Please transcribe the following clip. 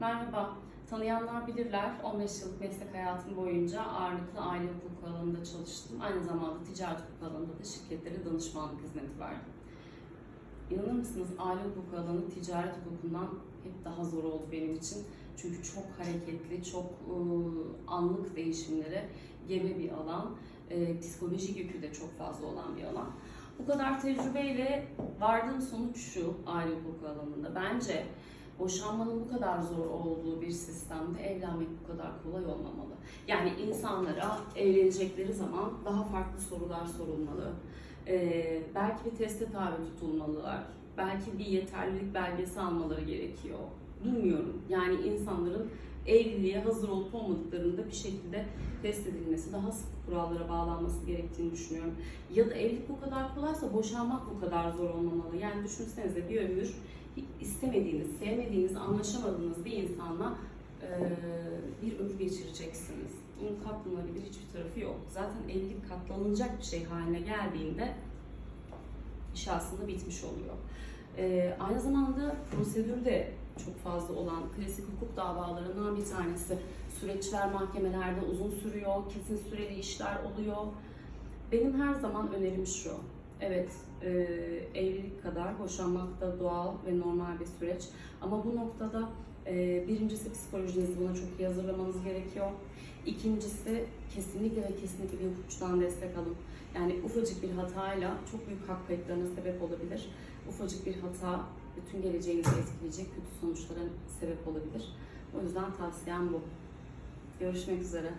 Merhaba, tanıyanlar bilirler. 15 yıllık meslek hayatım boyunca ağırlıklı aile hukuku alanında çalıştım. Aynı zamanda ticaret hukuku alanında da şirketlere danışmanlık hizmeti verdim. İnanır mısınız aile hukuku alanı ticaret hukukundan hep daha zor oldu benim için. Çünkü çok hareketli, çok ıı, anlık değişimlere gebe bir alan. Ee, psikolojik yükü de çok fazla olan bir alan. Bu kadar tecrübeyle vardığım sonuç şu aile hukuku alanında. Bence boşanmanın bu kadar zor olduğu bir sistemde evlenmek bu kadar kolay olmamalı. Yani insanlara evlenecekleri zaman daha farklı sorular sorulmalı. Ee, belki bir teste tabi tutulmalılar. Belki bir yeterlilik belgesi almaları gerekiyor. Bilmiyorum. Yani insanların evliliğe hazır olup olmadıklarında bir şekilde test edilmesi, daha sıkı kurallara bağlanması gerektiğini düşünüyorum. Ya da evlilik bu kadar kolaysa boşanmak bu kadar zor olmamalı. Yani düşünsenize bir ömür istemediğiniz, sevmediğiniz, anlaşamadığınız bir insanla eee, bir ömür geçireceksiniz. Bunun katlanabilir hiçbir tarafı yok. Zaten evlilik katlanılacak bir şey haline geldiğinde iş aslında bitmiş oluyor. Eee, aynı zamanda prosedür de çok fazla olan klasik hukuk davalarından bir tanesi. Süreçler mahkemelerde uzun sürüyor, kesin süreli işler oluyor. Benim her zaman önerim şu. Evet, e, evlilik kadar boşanmak da doğal ve normal bir süreç. Ama bu noktada birincisi psikolojinizi buna çok iyi hazırlamanız gerekiyor. İkincisi kesinlikle ve kesinlikle bir hukukçudan destek alın. Yani ufacık bir hatayla çok büyük hak kayıplarına sebep olabilir. Ufacık bir hata bütün geleceğinizi etkileyecek kötü sonuçlara sebep olabilir. O yüzden tavsiyem bu. Görüşmek üzere.